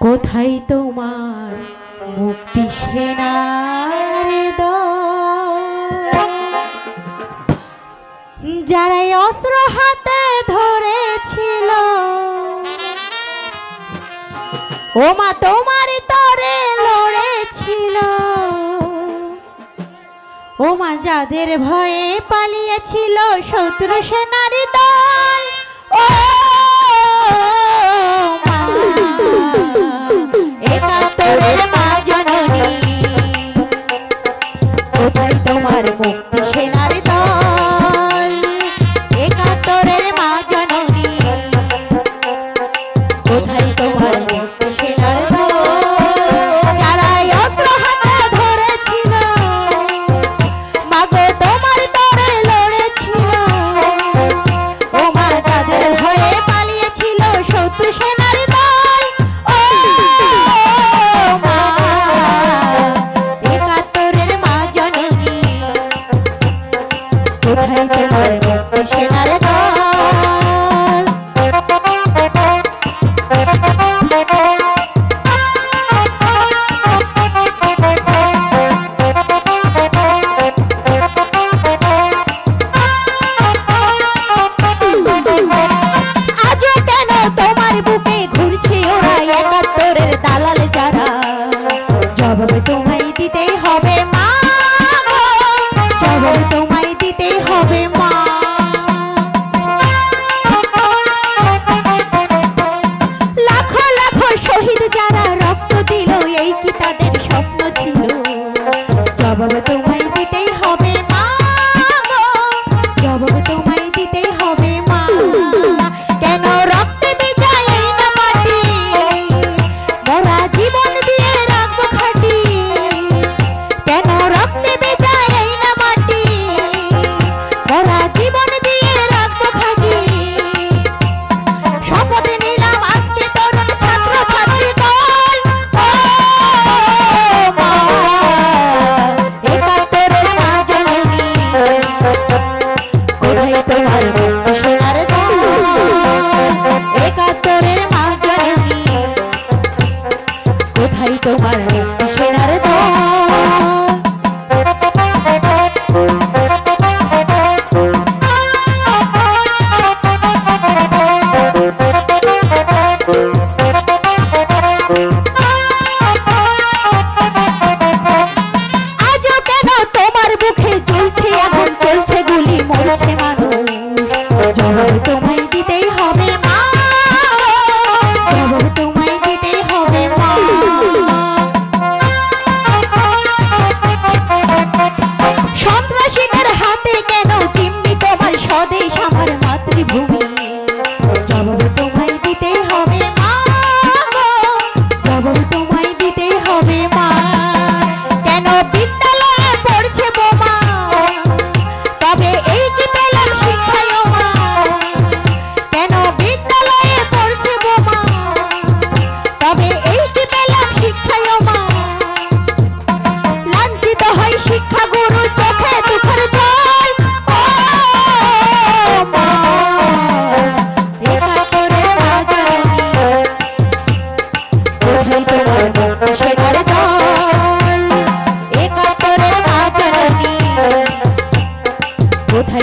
কোথায় তোমার মুক্তি সেনার? যারাই অস্ত্র হাতে ধরেছিল। ও মা তোমার তরে লড়েছিল। ও মা যাদের ভয়ে পালিয়েছিল শত্রু সেনার দল। ও একাত্তরের বুকে ঘুরছে ওরা একাত্তরের দালাল যারা। তোমায় হবে মা তোমায় হবে রক্ত এই কি তাদের স্বপ্ন ছিল? জবাব তোমায় দিতেই হবে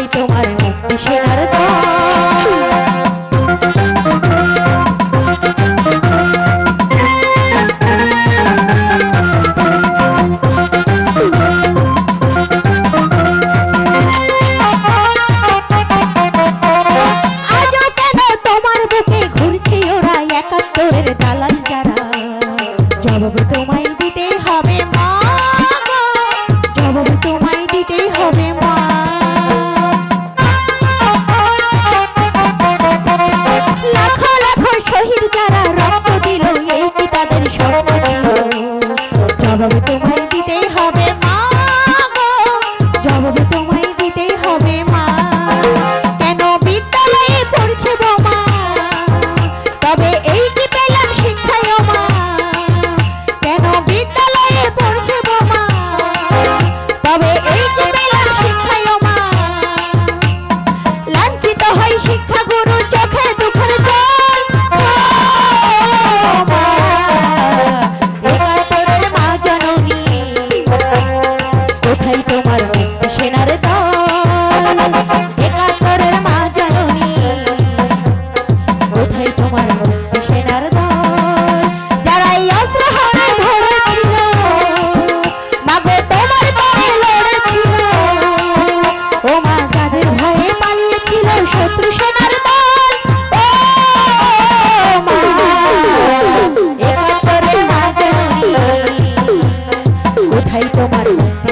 তোমার মুক্তি সেনার একাত্তরের দালাল যারা? জবাব তোমায় দিতেই হবে মা জবাব তোমায় দিতেই হবে আমার